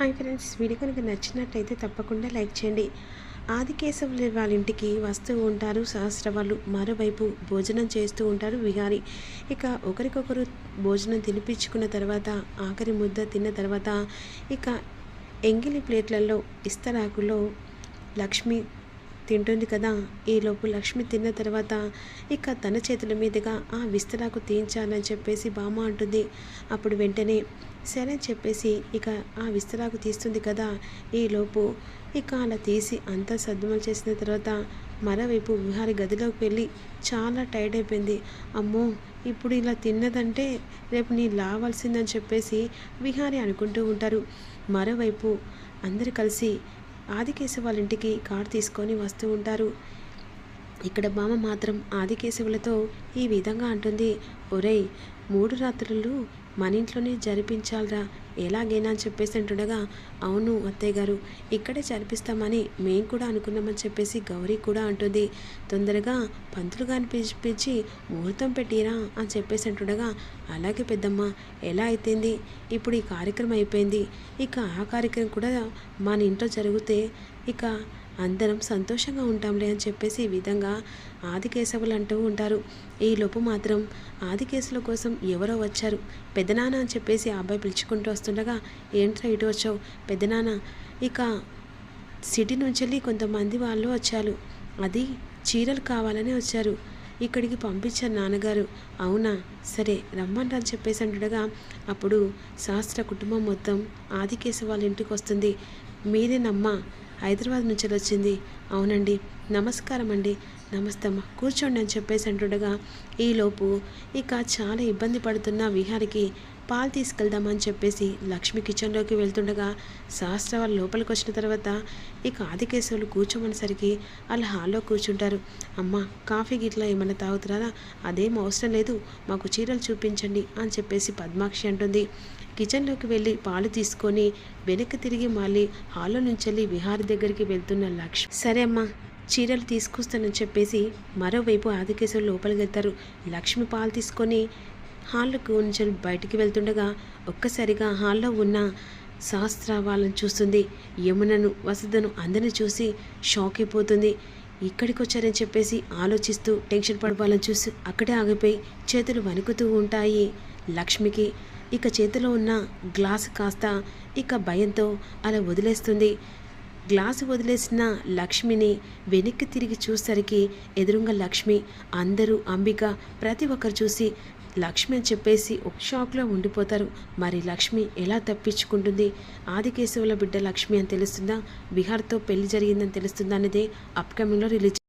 Hi friends. Video కనుక నచ్చినట్లయితే తప్పకుండా లైక్ చేయండి. ఆదికేశవులు వాళ్ళ ఇంటికి వస్తూ ఉంటారు సహస్ర వాళ్ళు మరోవైపు భోజనం చేస్తూ ఉంటారు విహారి. ఇక ఒకరికొకరు భోజనం తినిపించుకున్న తర్వాత ఆఖరి ముద్ద తిన్న తర్వాత ఇక ఎంగిలి ప్లేట్లలో ఇస్తరాకులో లక్ష్మి తింటుంది కదా. ఈలోపు లక్ష్మి తిన్న తర్వాత ఇక తన చేతుల మీదుగా ఆ విస్తరాకు తీయించాలని చెప్పేసి బామ్మ అంటుంది. అప్పుడు వెంటనే సరే అని చెప్పేసి ఇక ఆ విస్తరాకు తీస్తుంది కదా ఈలోపు ఇక అలా తీసి అంతా సర్దుమలు చేసిన తర్వాత మరోవైపు విహారి గదిలోకి వెళ్ళి చాలా టైర్డ్ అయిపోయింది. అమ్మో ఇప్పుడు ఇలా తిన్నదంటే రేపు నీ లావాల్సిందని చెప్పేసి విహారి అనుకుంటూ ఉంటారు. మరోవైపు అందరు కలిసి ఆదికేశవ వాళ్ళ ఇంటికి కారు తీసుకొని వస్తూ ఉంటారు. ఇక్కడ బామ మాత్రం ఆదికేశవులతో ఈ విధంగా అంటుంది. ఒరేయ్ మూడు రాత్రులు మన ఇంట్లోనే జరిపించాలరా. ఎలాగైనా అని చెప్పేసి అంటుండగా అవును అత్తయ్య గారు ఇక్కడే జరిపిస్తామని మేము కూడా అనుకున్నామని చెప్పేసి గౌరీ కూడా అంటుంది. తొందరగా పంతులు గారిని పిలిపించి ముహూర్తం పెట్టిరా అని చెప్పేసి అంటుండగా అలాగే పెద్దమ్మ ఎలా అయిపోయింది ఇప్పుడు ఈ కార్యక్రమం అయిపోయింది. ఇక ఆ కార్యక్రమం కూడా మన ఇంట్లో జరిగితే ఇక అందరం సంతోషంగా ఉంటాంలే అని చెప్పేసి ఈ విధంగా ఆదికేశవులు అంటూ ఉంటారు. ఈ లోపు మాత్రం ఆదికేశుల కోసం ఎవరో వచ్చారు. పెద్దనాన్న అని చెప్పేసి ఆ అబ్బాయి పిలుచుకుంటూ వస్తుండగా ఏంట్రా ఇటు వచ్చావు? పెద్దనాన్న ఇక సిటీ నుంచి వెళ్ళి కొంతమంది వాళ్ళు వచ్చారు. అది చీరలు కావాలని వచ్చారు. ఇక్కడికి పంపించారు నాన్నగారు. అవునా? సరే రమ్మంటారు అని చెప్పేసి అంటుండగా అప్పుడు శాస్త్ర కుటుంబం మొత్తం ఆదికేశ వాళ్ళ ఇంటికి వస్తుంది. మీరేనమ్మా హైదరాబాద్ నుంచి వచ్చింది. అవునండి. నమస్కారం అండి నమస్తే అమ్మ కూర్చోండి అని చెప్పేసి అంటుండగా ఈలోపు ఇక చాలా ఇబ్బంది పడుతున్న విహారికి పాలు తీసుకెళ్దామని చెప్పేసి లక్ష్మి కిచెన్లోకి వెళ్తుండగా శాస్త్ర వాళ్ళ లోపలికి వచ్చిన తర్వాత ఇక ఆదికేశవులు కూర్చోమనేసరికి వాళ్ళ హాల్లో కూర్చుంటారు. అమ్మ కాఫీ గిట్లా ఏమైనా తాగుతున్నారా? అదేం అవసరం లేదు. మాకు చీరలు చూపించండి అని చెప్పేసి పద్మాక్షి అంటుంది. కిచెన్లోకి వెళ్ళి పాలు తీసుకొని వెనక్కి తిరిగి మళ్ళీ హాల్లో నుంచి వెళ్ళి విహారి దగ్గరికి వెళ్తున్న లక్ష్మి సరే అమ్మా చీరలు తీసుకొస్తానని చెప్పేసి మరోవైపు ఆదికేశ్వరు లోపలికి వెళ్తారు లక్ష్మి పాలు తీసుకొని హాల్లోకి నుంచి బయటికి వెళ్తుండగా ఒక్కసారిగా హాల్లో ఉన్న శాస్త్ర వాళ్ళని చూస్తుంది. యమునను వసుధను అందరిని చూసి షాక్ అయిపోతుంది. ఇక్కడికి వచ్చారని చెప్పేసి ఆలోచిస్తూ టెన్షన్ పడవాలని చూసి అక్కడే ఆగిపోయి చేతులు వణుకుతూ ఉంటాయి. లక్ష్మికి ఇక చేతిలో ఉన్న గ్లాస్ కాస్త ఇక భయంతో అలా వదిలేస్తుంది. గ్లాసు వదిలేసిన లక్ష్మిని వెనక్కి తిరిగి చూసరికి ఎదురుగా లక్ష్మి అందరూ అంబిక ప్రతి ఒక్కరు చూసి లక్ష్మి అని చెప్పేసి ఒక షాక్లో ఉండిపోతారు. మరి లక్ష్మి ఎలా తప్పించుకుంటుంది? ఆదికేశవుల బిడ్డ లక్ష్మి అని తెలుస్తుందా? విహార్తో పెళ్ళి జరిగిందని తెలుస్తుందా అనేది అప్కమింగ్లో రిలీజ్